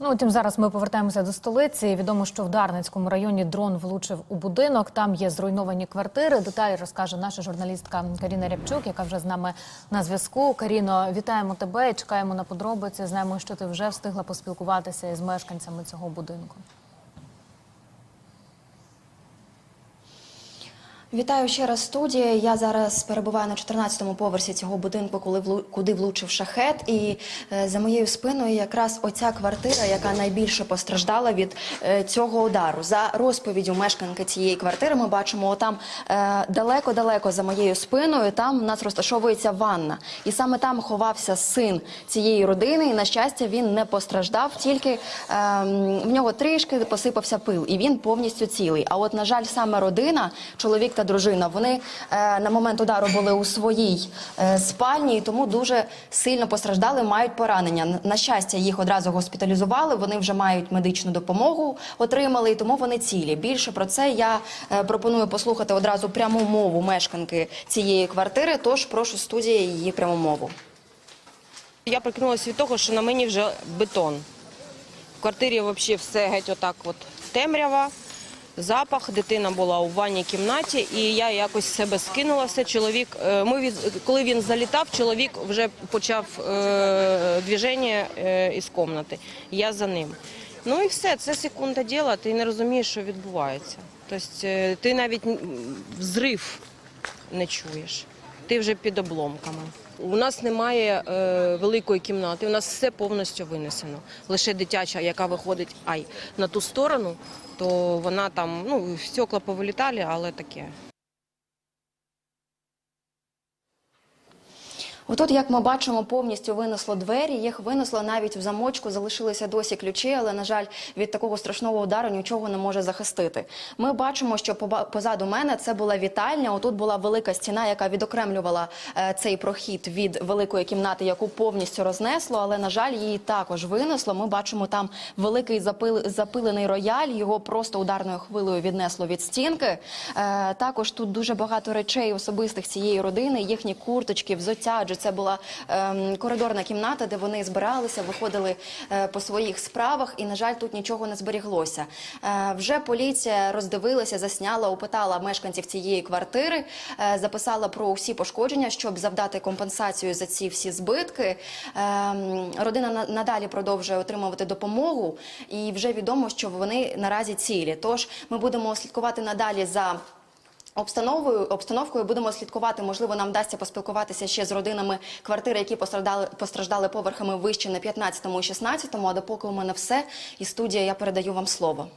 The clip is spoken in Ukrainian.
Ну, тим зараз ми повертаємося до столиці. Відомо, що в Дарницькому районі дрон влучив у будинок. Там є зруйновані квартири. Деталі розкаже наша журналістка Каріна Рябчук, яка вже з нами на зв'язку. Каріно, вітаємо тебе чекаємо на подробиці. Знаємо, що ти вже встигла поспілкуватися із мешканцями цього будинку. Вітаю ще раз студія. Я зараз перебуваю на 14-му поверсі цього будинку, коли влу- куди влучив шахет. І е, за моєю спиною якраз оця квартира, яка найбільше постраждала від е, цього удару. За розповіддю мешканки цієї квартири, ми бачимо там е, далеко-далеко за моєю спиною. Там у нас розташовується ванна, і саме там ховався син цієї родини. І на щастя, він не постраждав, тільки е, в нього трішки посипався пил, і він повністю цілий. А от, на жаль, саме родина, чоловік та дружина, вони е, на момент удару були у своїй е, спальні, і тому дуже сильно постраждали, мають поранення. На щастя, їх одразу госпіталізували. Вони вже мають медичну допомогу, отримали, і тому вони цілі. Більше про це я е, пропоную послухати одразу пряму мову мешканки цієї квартири. Тож прошу студія її пряму мову. Я прикинулася від того, що на мені вже бетон. В квартирі взагалі все геть отак от темрява, запах, дитина була у ванній кімнаті, і я якось себе скинула все. Чоловік, е, ми від, коли він залітав, чоловік вже почав е, движення е, із кімнати. Я за ним. Ну і все, це секунда діла, ти не розумієш, що відбувається. Тобто е, ти навіть взрив не чуєш. Ти вже під обломками. У нас немає е, великої кімнати, у нас все повністю винесено. Лише дитяча, яка виходить ай, на ту сторону, то вона там, ну, стекла повилітали, але таке. Отут, як ми бачимо, повністю винесло двері. Їх винесло навіть в замочку, залишилися досі ключі, але на жаль, від такого страшного удару нічого не може захистити. Ми бачимо, що позаду мене це була вітальня. Отут була велика стіна, яка відокремлювала е, цей прохід від великої кімнати, яку повністю рознесло. Але на жаль, її також винесло. Ми бачимо там великий запил- запилений рояль. Його просто ударною хвилею віднесло від стінки. Е, також тут дуже багато речей особистих цієї родини, їхні курточки, взуття. Це була ем, коридорна кімната, де вони збиралися, виходили е, по своїх справах. І на жаль, тут нічого не зберіглося. Е, вже поліція роздивилася, засняла, опитала мешканців цієї квартири, е, записала про усі пошкодження, щоб завдати компенсацію за ці всі збитки. Ем, родина надалі продовжує отримувати допомогу, і вже відомо, що вони наразі цілі. Тож ми будемо слідкувати надалі за. Обстановкою, обстановкою будемо слідкувати. Можливо, нам вдасться поспілкуватися ще з родинами квартири, які постраждали, постраждали поверхами вище на 15-му і 16-му. А допоки у мене все. І студія я передаю вам слово.